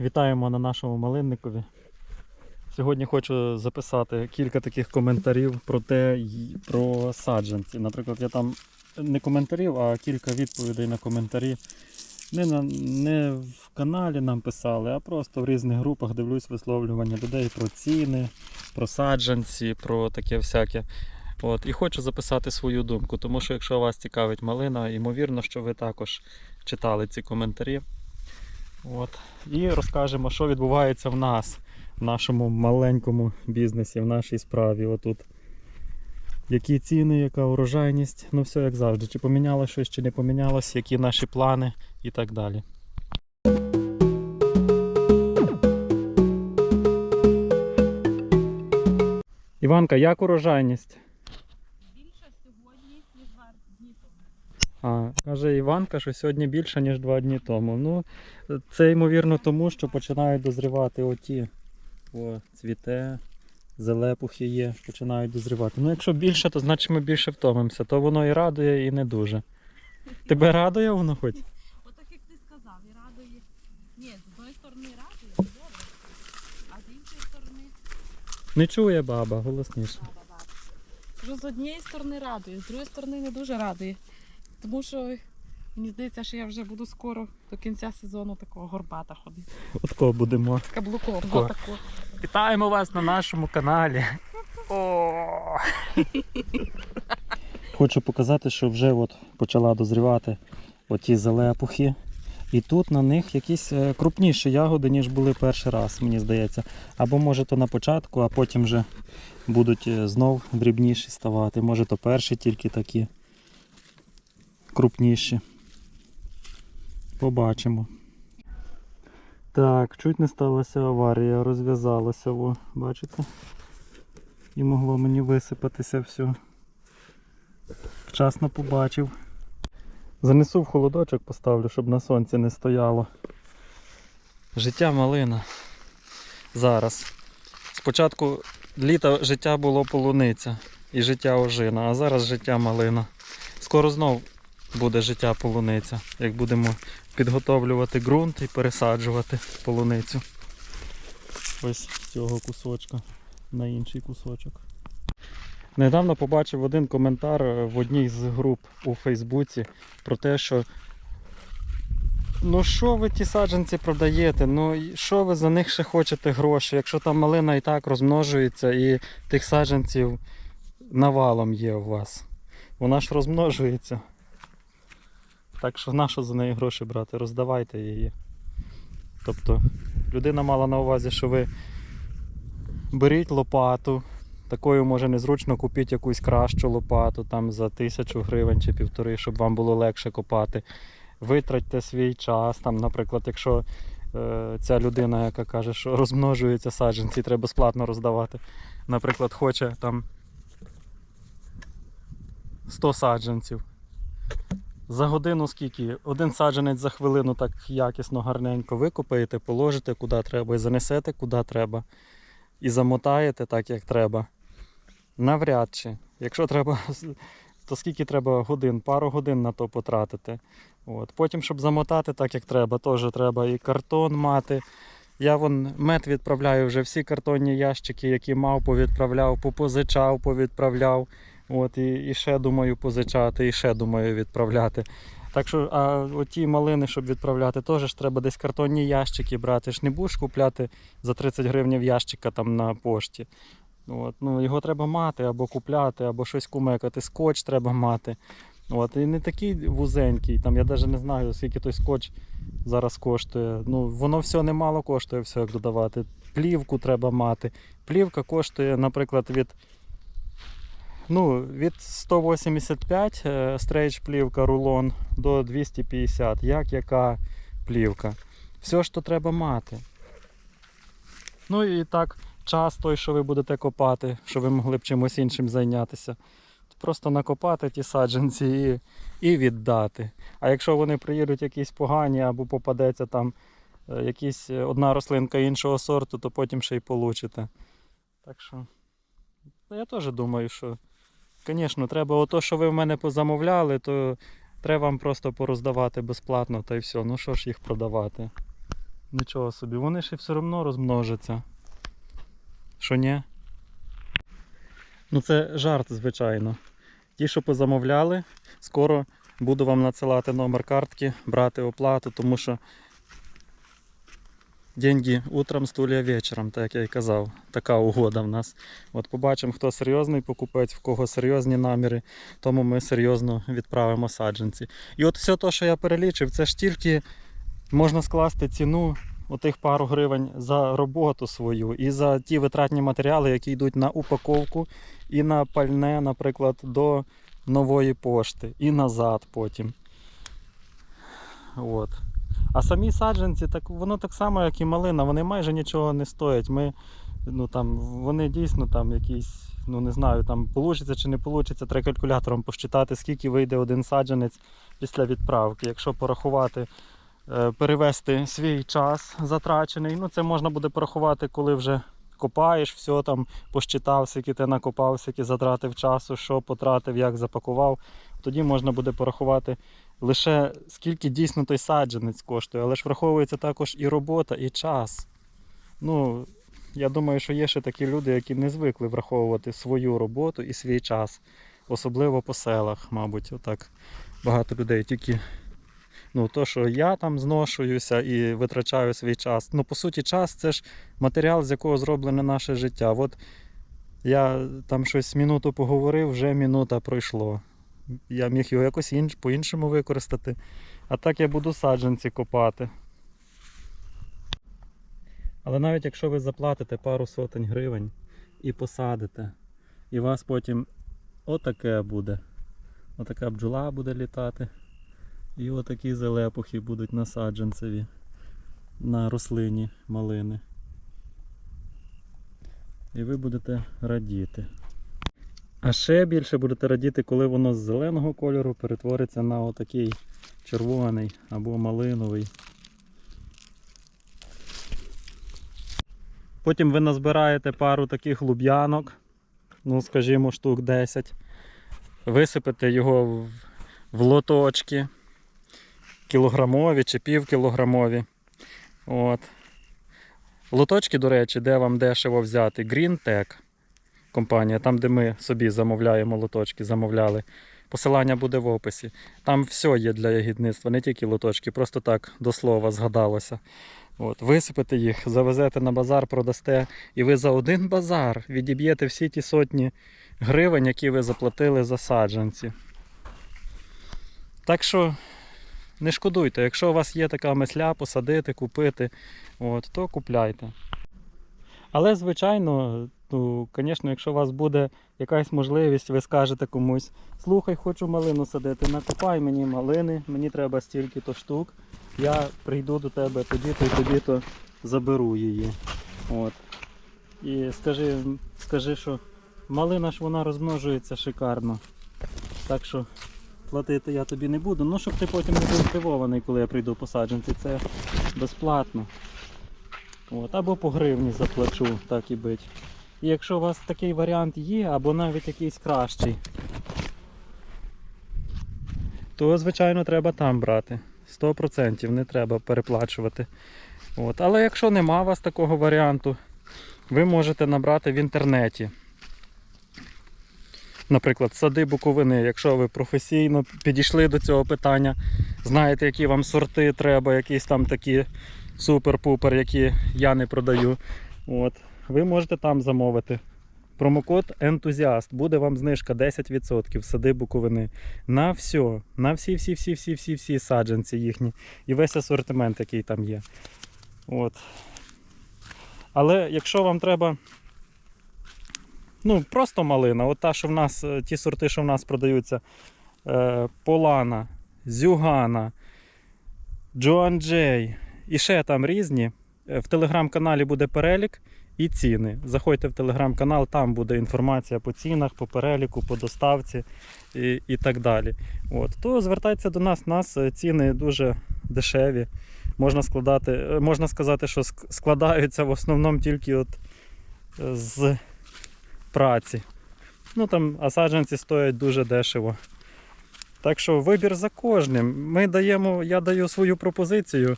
Вітаємо на нашому малинникові. Сьогодні хочу записати кілька таких коментарів про те, про саджанці. Наприклад, я там не коментарів, а кілька відповідей на коментарі. Не, на, не в каналі нам писали, а просто в різних групах дивлюсь висловлювання людей про ціни, про саджанці, про таке всяке. От, і хочу записати свою думку, тому що якщо вас цікавить малина, ймовірно, що ви також читали ці коментарі. От. І розкажемо, що відбувається в нас, в нашому маленькому бізнесі, в нашій справі. Отут. Які ціни, яка урожайність, ну все як завжди. Чи помінялося щось, чи не помінялось, які наші плани і так далі. Іванка, як урожайність? Більше сьогодні, ніж два дні тому. А, каже Іванка, що сьогодні більше, ніж два дні тому. Ну, це ймовірно тому, що починають дозрівати оті. О, цвіте, зелепухи є, починають дозрівати. Ну, якщо більше, то значить ми більше втомимося, то воно і радує, і не дуже. Тебе радує воно хоч? Отак як ти сказав, і радує. Ні, з одної сторони радує, добре. А з іншої сторони, Не чує баба, голосніше. баба, баба. З однієї сторони радує, з другої сторони не дуже радує. Тому що мені здається, що я вже буду скоро до кінця сезону такого горбата ходити. От кого будемо. Каблуком. Тако. Отако. Вітаємо вас на нашому каналі. Хочу показати, що вже от почала дозрівати оті зелепухи. І тут на них якісь е, крупніші ягоди, ніж були перший раз, мені здається. Або може то на початку, а потім вже будуть е, знов дрібніші ставати. Може то перші тільки такі крупніші. Побачимо. Так, чуть не сталася аварія, розв'язалося, во, бачите? І могло мені висипатися все. Вчасно побачив. Занесу в холодочок, поставлю, щоб на сонці не стояло. Життя малина. Зараз. Спочатку літа життя було полуниця і життя ожина, а зараз життя малина. Скоро знов буде життя полуниця, як будемо підготовлювати ґрунт і пересаджувати полуницю. Ось з цього кусочка на інший кусочок. Недавно побачив один коментар е, в одній з груп у Фейсбуці про те, що ну що ви ті саджанці продаєте? Ну що ви за них ще хочете гроші, якщо там малина і так розмножується і тих саджанців навалом є у вас. Вона ж розмножується. Так що нащо за неї гроші брати? Роздавайте її. Тобто людина мала на увазі, що ви беріть лопату. Такою може незручно купіть якусь кращу лопату там за тисячу гривень чи півтори, щоб вам було легше копати. Витратьте свій час. Там, наприклад, якщо е, ця людина, яка каже, що розмножується саджанці, треба безплатно роздавати. Наприклад, хоче там 100 саджанців. За годину скільки? Один саджанець за хвилину так якісно, гарненько викопаєте, положите куди треба і занесете куди треба. І замотаєте так, як треба. Навряд чи. Якщо треба, то скільки треба годин? Пару годин на то потратити. От. Потім, щоб замотати так, як треба, теж треба і картон мати. Я вон мед відправляю вже всі картонні ящики, які мав, повідправляв, попозичав, повідправляв. От, і, і ще думаю позичати, і ще думаю відправляти. Так що, а оті малини, щоб відправляти, теж ж треба десь картонні ящики брати. Ж не будеш купляти за 30 гривень ящика там на пошті. От, ну, його треба мати або купляти, або щось кумекати. Скотч треба мати. От, і не такий вузенький. Там я навіть не знаю, скільки той скотч зараз коштує. Ну, воно все немало коштує, все як додавати. Плівку треба мати. Плівка коштує, наприклад, від Ну, від 185 е, стрейч плівка рулон до 250. Як яка плівка. Все, що треба мати. Ну і так, час той, що ви будете копати, щоб ви могли б чимось іншим зайнятися. Просто накопати ті саджанці і, і віддати. А якщо вони приїдуть якісь погані або попадеться там е, якісь е, одна рослинка іншого сорту, то потім ще й получите. Так що, ну, я теж думаю, що. Звісно, треба ото, що ви в мене позамовляли, то треба вам просто пороздавати безплатно та й все. Ну що ж їх продавати? Нічого собі, вони ще все одно розмножаться. Що ні? Ну це жарт, звичайно. Ті, що позамовляли, скоро буду вам надсилати номер картки, брати оплату, тому що деньги утром, стулья вечором, так я і казав. Така угода в нас. От побачимо, хто серйозний покупець, в кого серйозні наміри, тому ми серйозно відправимо саджанці. І от все те, що я перелічив, це ж тільки можна скласти ціну отих пару гривень за роботу свою і за ті витратні матеріали, які йдуть на упаковку і на пальне, наприклад, до нової пошти, і назад потім. От. А самі саджанці, так воно так само, як і малина, вони майже нічого не стоять. Ми, ну, там, вони дійсно там якісь, ну не знаю, там получиться чи не получиться, треба калькулятором посчитати, скільки вийде один саджанець після відправки. Якщо порахувати, е, перевести свій час затрачений, ну це можна буде порахувати, коли вже копаєш, все там посчитав, скільки ти накопав, скільки затратив часу, що потратив, як запакував. Тоді можна буде порахувати лише скільки дійсно той саджанець коштує, але ж враховується також і робота, і час. Ну, я думаю, що є ще такі люди, які не звикли враховувати свою роботу і свій час. Особливо по селах, мабуть, отак багато людей тільки. Ну, то, що я там зношуюся і витрачаю свій час. Ну, по суті, час це ж матеріал, з якого зроблене наше життя. От я там щось минуту поговорив, вже минута пройшло. Я міг його якось інш, по-іншому використати. А так я буду саджанці копати. Але навіть якщо ви заплатите пару сотень гривень і посадите, і у вас потім отаке буде. Отака бджола буде літати. І отакі зелепухи будуть на саджанцеві, на рослині малини. І ви будете радіти. А ще більше будете радіти, коли воно з зеленого кольору перетвориться на отакий червоний або малиновий. Потім ви назбираєте пару таких луб'янок, ну скажімо, штук 10. Висипете його в, лоточки кілограмові чи півкілограмові. От. Лоточки, до речі, де вам дешево взяти? Green Tech компанія, там, де ми собі замовляємо лоточки, замовляли. Посилання буде в описі. Там все є для ягідництва, не тільки лоточки, просто так до слова згадалося. От, висипете їх, завезете на базар, продасте, і ви за один базар відіб'єте всі ті сотні гривень, які ви заплатили за саджанці. Так що не шкодуйте, якщо у вас є така мисля посадити, купити, от, то купляйте. Але, звичайно, ну, звісно, якщо у вас буде якась можливість, ви скажете комусь, слухай, хочу малину садити, накопай мені малини, мені треба стільки-то штук, я прийду до тебе тоді-то і тоді-то заберу її. От. І скажи, скажи, що малина ж вона розмножується шикарно. Так що платити я тобі не буду. Ну, щоб ти потім не був здивований, коли я прийду по саджанці, це безплатно. От, або по гривні заплачу, так і бить. І якщо у вас такий варіант є, або навіть якийсь кращий, то звичайно треба там брати. 100% не треба переплачувати. От. Але якщо нема у вас такого варіанту, ви можете набрати в інтернеті. Наприклад, сади буковини, якщо ви професійно підійшли до цього питання, знаєте, які вам сорти треба, якісь там такі супер-пупер, які я не продаю. От. Ви можете там замовити. Промокод ентузіаст. Буде вам знижка 10% сади буковини. На все. На всі, всі, всі, всі, всі, всі саджанці їхні. І весь асортимент, який там є. От. Але якщо вам треба. Ну, просто малина, от та, що в нас, е, ті сорти, що в нас продаються, е, Полана, Зюгана, Джоан Джей, і ще там різні. Е, В телеграм-каналі буде перелік і ціни. Заходьте в телеграм-канал, там буде інформація по цінах, по переліку, по доставці і, і так далі. От. То звертайтеся до нас, у нас е, ціни дуже дешеві. Можна, складати, е, можна сказати, що складаються в основному тільки от е, з праці. Ну там, а стоять дуже дешево. Так що вибір за кожним. Ми даємо, я даю свою пропозицію,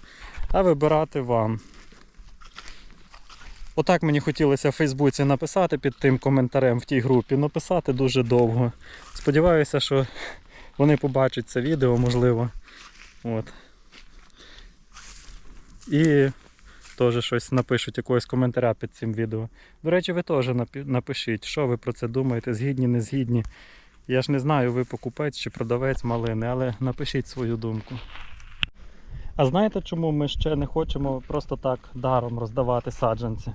а вибирати вам. Отак мені хотілося в Фейсбуці написати під тим коментарем в тій групі. Написати дуже довго. Сподіваюся, що вони побачать це відео, можливо. От. І теж щось напишуть, якогось коментаря під цим відео. До речі, ви теж напишіть, що ви про це думаєте, згідні, не згідні. Я ж не знаю, ви покупець чи продавець малини, але напишіть свою думку. А знаєте, чому ми ще не хочемо просто так даром роздавати саджанці?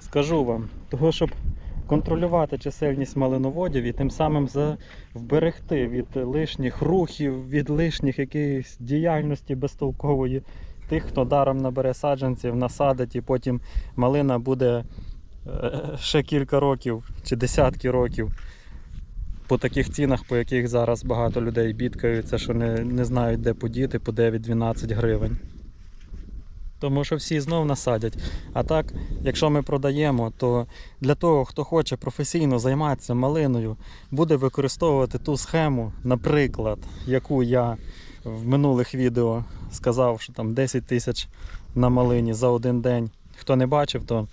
Скажу вам, того, щоб контролювати чисельність малиноводів і тим самим вберегти від лишніх рухів, від лишніх якихось діяльності безтолкової тих, хто даром набере саджанців, насадить і потім малина буде е, ще кілька років чи десятки років по таких цінах, по яких зараз багато людей бідкаються, що не, не знають, де подіти по 9-12 гривень. Тому що всі знов насадять. А так, якщо ми продаємо, то для того, хто хоче професійно займатися малиною, буде використовувати ту схему, наприклад, яку я в минулих відео сказав, що там 10 тисяч на малині за один день. Хто не бачив, то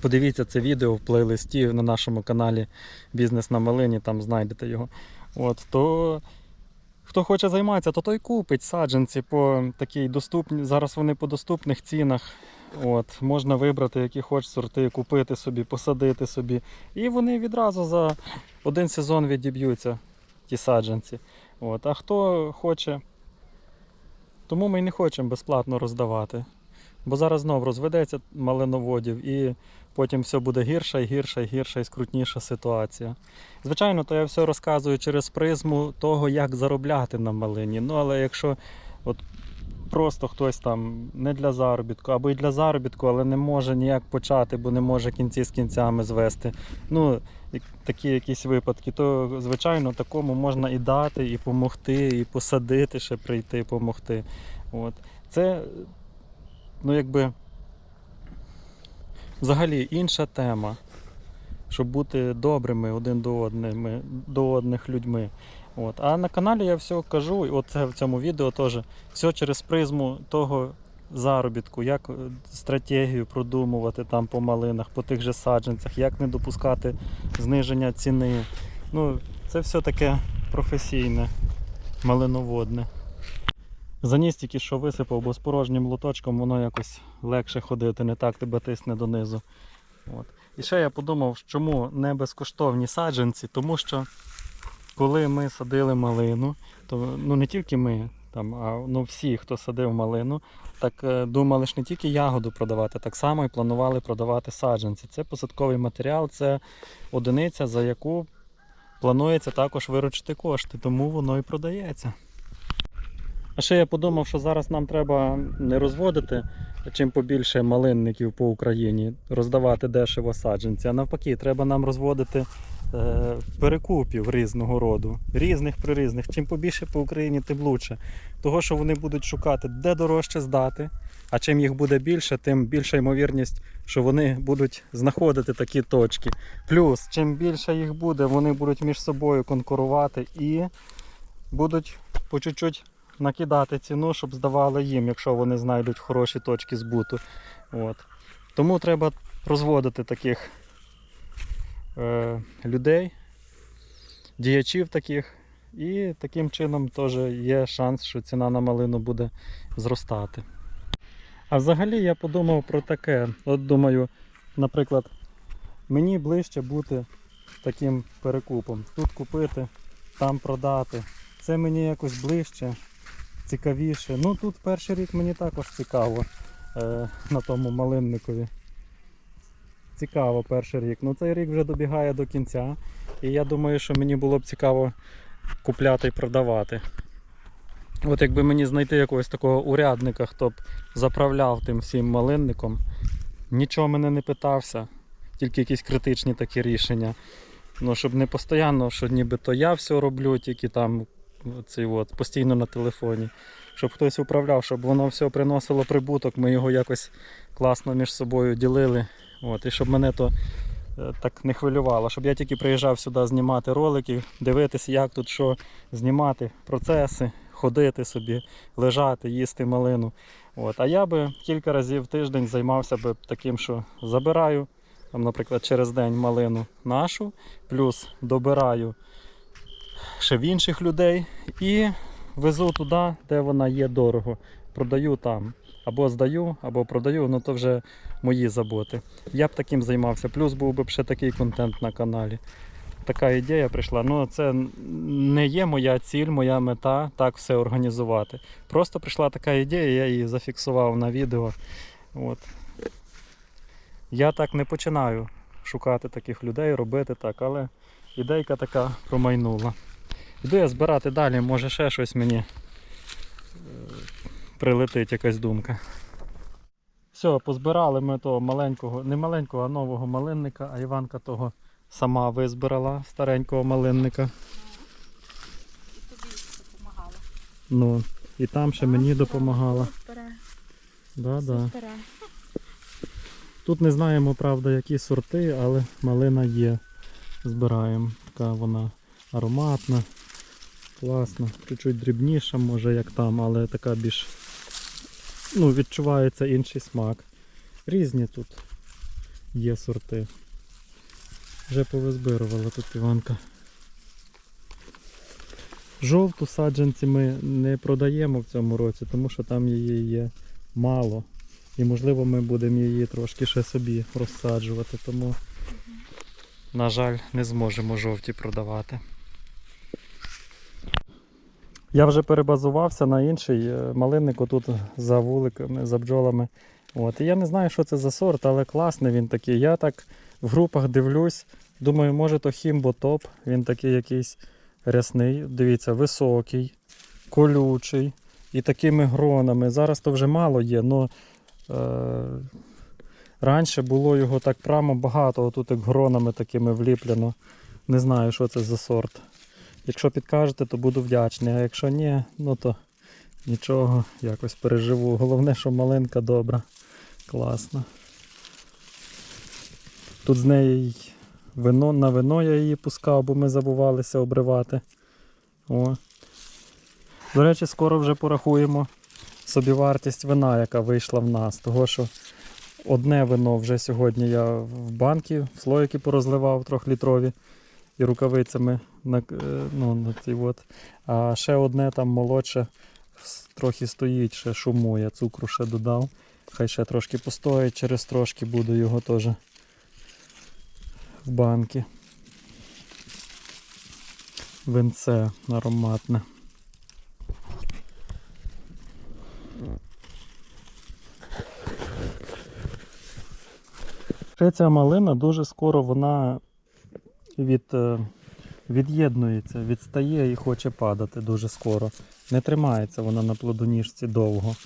подивіться це відео в плейлисті на нашому каналі Бізнес на малині, там знайдете його. От, то хто хоче займатися, то той купить саджанці по такій доступній. Зараз вони по доступних цінах. От, можна вибрати, які хоч сорти, купити собі, посадити собі. І вони відразу за один сезон відіб'ються, ті саджанці. От. А хто хоче, тому ми й не хочемо безплатно роздавати. Бо зараз знов розведеться малиноводів і потім все буде гірша і гірша і гірша і скрутніша ситуація. Звичайно, то я все розказую через призму того, як заробляти на малині. Ну, але якщо от просто хтось там не для заробітку, або й для заробітку, але не може ніяк почати, бо не може кінці з кінцями звести. Ну, такі якісь випадки, то звичайно такому можна і дати, і помогти, і посадити, ще прийти, помогти. От. Це, ну якби, взагалі інша тема, щоб бути добрими один до одними, до одних людьми. От. А на каналі я все кажу, і от це в цьому відео теж все через призму того заробітку, як е, стратегію продумувати там по малинах, по тих же саджанцях, як не допускати зниження ціни. Ну, це все таке професійне, малиноводне. Заніс тільки що висипав, бо з порожнім лоточком воно якось легше ходити, не так тебе тисне донизу. От. І ще я подумав, чому не безкоштовні саджанці, тому що коли ми садили малину, то ну не тільки ми, там, а ну, всі, хто садив малину, так е, думали ж не тільки ягоду продавати, так само і планували продавати саджанці. Це посадковий матеріал, це одиниця, за яку планується також виручити кошти, тому воно і продається. А ще я подумав, що зараз нам треба не розводити чим побільше малинників по Україні, роздавати дешево саджанці, а навпаки, треба нам розводити е, перекупів різного роду, різних при різних. Чим побільше по Україні, тим лучше. Того, що вони будуть шукати, де дорожче здати, а чим їх буде більше, тим більша ймовірність, що вони будуть знаходити такі точки. Плюс, чим більше їх буде, вони будуть між собою конкурувати і будуть по чуть-чуть накидати ціну, щоб здавали їм, якщо вони знайдуть хороші точки збуту. От. Тому треба розводити таких е, людей, діячів таких. І таким чином теж є шанс, що ціна на малину буде зростати. А взагалі я подумав про таке. От думаю, наприклад, мені ближче бути таким перекупом. Тут купити, там продати. Це мені якось ближче, цікавіше. Ну тут перший рік мені також цікаво е, на тому малинникові. Цікаво перший рік. Ну цей рік вже добігає до кінця. І я думаю, що мені було б цікаво купляти і продавати. От якби мені знайти якогось такого урядника, хто б заправляв тим всім малинником, нічого мене не питався, тільки якісь критичні такі рішення. Ну, щоб не постійно, що нібито я все роблю, тільки там цей от, постійно на телефоні. Щоб хтось управляв, щоб воно все приносило прибуток, ми його якось класно між собою ділили. От, і щоб мене то е, так не хвилювало, щоб я тільки приїжджав сюди знімати ролики, дивитися, як тут що знімати, процеси, ходити собі, лежати, їсти малину. От. А я би кілька разів в тиждень займався би таким, що забираю, там, наприклад, через день малину нашу, плюс добираю ще в інших людей і везу туди, де вона є дорого. Продаю там. Або здаю, або продаю, ну то вже мої заботи. Я б таким займався. Плюс був би ще такий контент на каналі. Така ідея прийшла. Ну, це не є моя ціль, моя мета так все організувати. Просто прийшла така ідея, я її зафіксував на відео. От. Я так не починаю шукати таких людей, робити так, але ідейка така промайнула. Іду я збирати далі, може ще щось мені е, прилетить якась думка. Все, позбирали ми того маленького, не маленького, а нового малинника, а Іванка того сама визбирала старенького малинника. І тобі допомагала. Ну, і там ще мені допомагала. Да, да. Тут не знаємо, правда, які сорти, але малина є. Збираємо. Така вона ароматна, класна, чуть-чуть дрібніша, може як там, але така більш ну, відчувається інший смак. Різні тут є сорти. Вже повизбирувала тут Іванка. Жовту саджанці ми не продаємо в цьому році, тому що там її є мало. І можливо ми будемо її трошки ще собі розсаджувати, тому, на жаль, не зможемо жовті продавати. Я вже перебазувався на інший е, малинник отут за вуликами, за бджолами. От. І я не знаю, що це за сорт, але класний він такий. Я так в групах дивлюсь, думаю, може то хімботоп. Він такий якийсь рясний. Дивіться, високий, колючий і такими гронами. Зараз то вже мало є, але Е, Раніше було його так прямо багато, отут як гронами такими вліплено. Не знаю, що це за сорт. Якщо підкажете, то буду вдячний, а якщо ні, ну то нічого, якось переживу. Головне, що малинка добра, класна. Тут з неї вино, на вино я її пускав, бо ми забувалися обривати. О. До речі, скоро вже порахуємо собівартість вина, яка вийшла в нас. Того, що одне вино вже сьогодні я в банки, в слоїки порозливав трьохлітрові і рукавицями на, е, ну, на ці от. А ще одне там молодше трохи стоїть, ще шумує, цукру ще додав. Хай ще трошки постоїть, через трошки буду його теж в банки. Винце ароматне. Ця малина дуже скоро вона від, е, від'єднується, відстає і хоче падати дуже скоро. Не тримається вона на плодоніжці довго.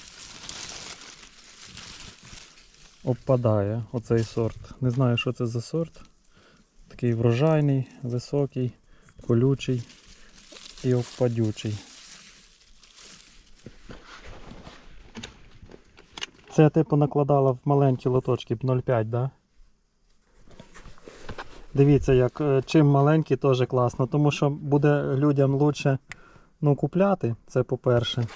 Обпадає оцей сорт. Не знаю, що це за сорт. Такий врожайний, високий, колючий і обпадючий. Це типу накладала в маленькі лоточки 0,5, да? Дивіться, як е, чим маленький теж класно, тому що буде людям лучше ну, купляти, це по-перше.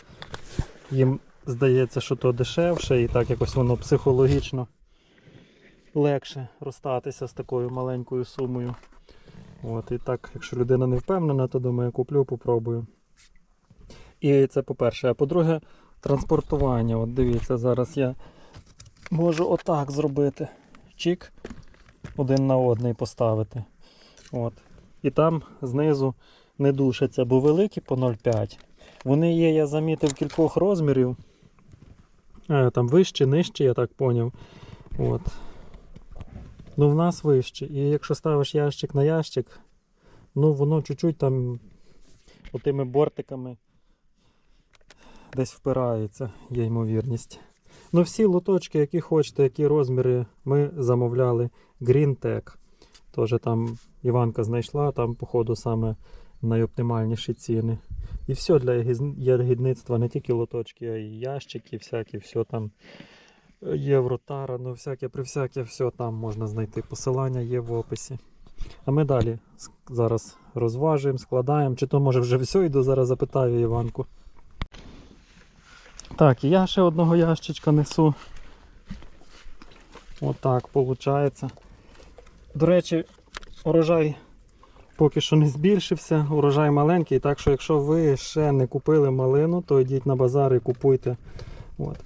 Їм здається, що то дешевше і так якось воно психологічно легше розстатися з такою маленькою сумою. От, і так, якщо людина не впевнена, то думаю, куплю, попробую. І це по-перше. А по-друге, транспортування. От дивіться, зараз я можу отак зробити. Чик, один на одний поставити. От. І там знизу не душаться, бо великі по 0,5. Вони є, я замітив, кількох розмірів. Е, там вище, нижче, я так поняв. От. Ну, в нас вище. І якщо ставиш ящик на ящик, ну воно чуть-чуть там отими бортиками десь впирається, є ймовірність. Ну, всі лоточки, які хочете, які розміри, ми замовляли GreenTech. Теж там Іванка знайшла, там, походу, саме найоптимальніші ціни. І все для ягідництва, не тільки лоточки, а й ящики, всякі, все там Євротара, ну всяке всяке, все там можна знайти. Посилання є в описі. А ми далі зараз розважуємо, складаємо. Чи то може вже все йду, зараз запитаю Іванку. Так, і я ще одного ящичка несу. Отак виходить. До речі, урожай поки що не збільшився, урожай маленький, так що якщо ви ще не купили малину, то йдіть на базар і купуйте. От.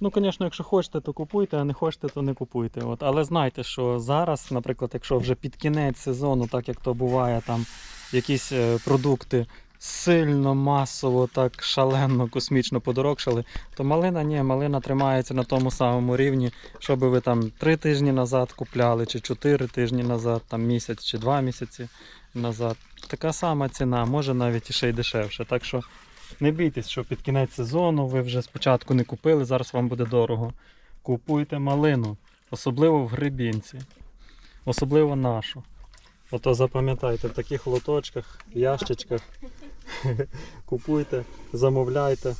Ну, звісно, якщо хочете, то купуйте, а не хочете, то не купуйте. От. Але знайте, що зараз, наприклад, якщо вже під кінець сезону, так як то буває, там якісь е, продукти сильно, масово, так шалено, космічно подорожчали, то малина ні, малина тримається на тому самому рівні, що би ви там 3 тижні назад купляли, чи 4 тижні назад, там місяць чи 2 місяці назад. Така сама ціна, може навіть і ще й дешевше. Так що не бійтесь, що під кінець сезону ви вже спочатку не купили, зараз вам буде дорого. Купуйте малину, особливо в грибінці, особливо нашу. Ото запам'ятайте, в таких лоточках, ящичках. Купуйте, замовляйте.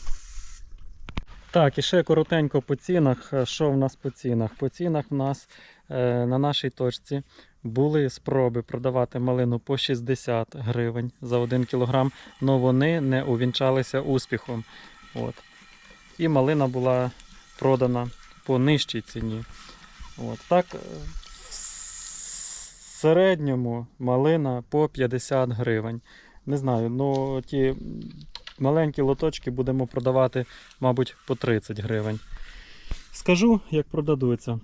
Так, і ще коротенько по цінах. Е, Що в нас по цінах? По цінах в нас е, на нашій точці були спроби продавати малину по 60 гривень за 1 кілограм, але вони не увінчалися успіхом. От. І малина була продана по нижчій ціні. От. Так, е, середньому малина по 50 гривень. Не знаю, ну ті маленькі лоточки будемо продавати, мабуть, по 30 гривень. Скажу, як продадуться.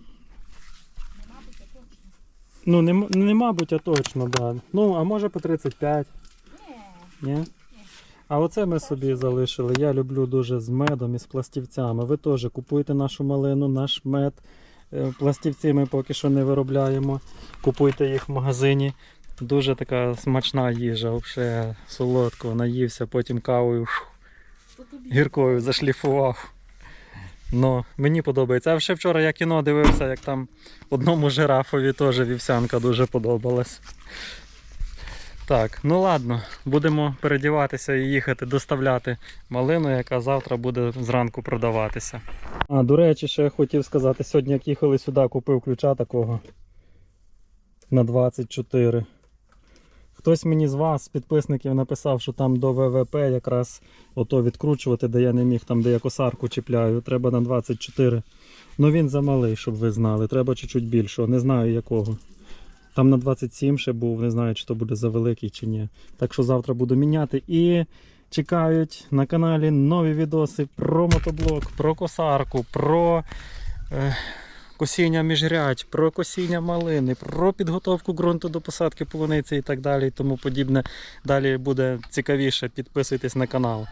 Ну, не, не мабуть, а точно, да. Ну, а може по 35. Ні? А оце ми собі залишили. Я люблю дуже з медом і з пластівцями. Ви теж купуйте нашу малину, наш мед. Е, Пластівці ми поки що не виробляємо. Купуйте їх в магазині. Дуже така смачна їжа, взагалі солодко, наївся, потім кавою гіркою зашліфував. Но мені подобається. А ще вчора я кіно дивився, як там одному жирафові теж вівсянка дуже подобалась. Так, ну ладно, будемо передіватися і їхати доставляти малину, яка завтра буде зранку продаватися. А, до речі, ще я хотів сказати, сьогодні як їхали сюди, купив ключа такого на 24. Хтось мені з вас, з підписників, написав, що там до ВВП якраз ото відкручувати, де я не міг, там де я косарку чіпляю, треба на 24. Ну він замалий, щоб ви знали. Треба чуть-чуть більшого, не знаю якого. Там на 27 ще був, не знаю, чи то буде за великий чи ні. Так що завтра буду міняти. І чекають на каналі нові відоси про мотоблок, про косарку, про е, косіння міжрядь, про косіння малини, про підготовку ґрунту до посадки полуниці і так далі. І тому подібне. Далі буде цікавіше. Підписуйтесь на канал.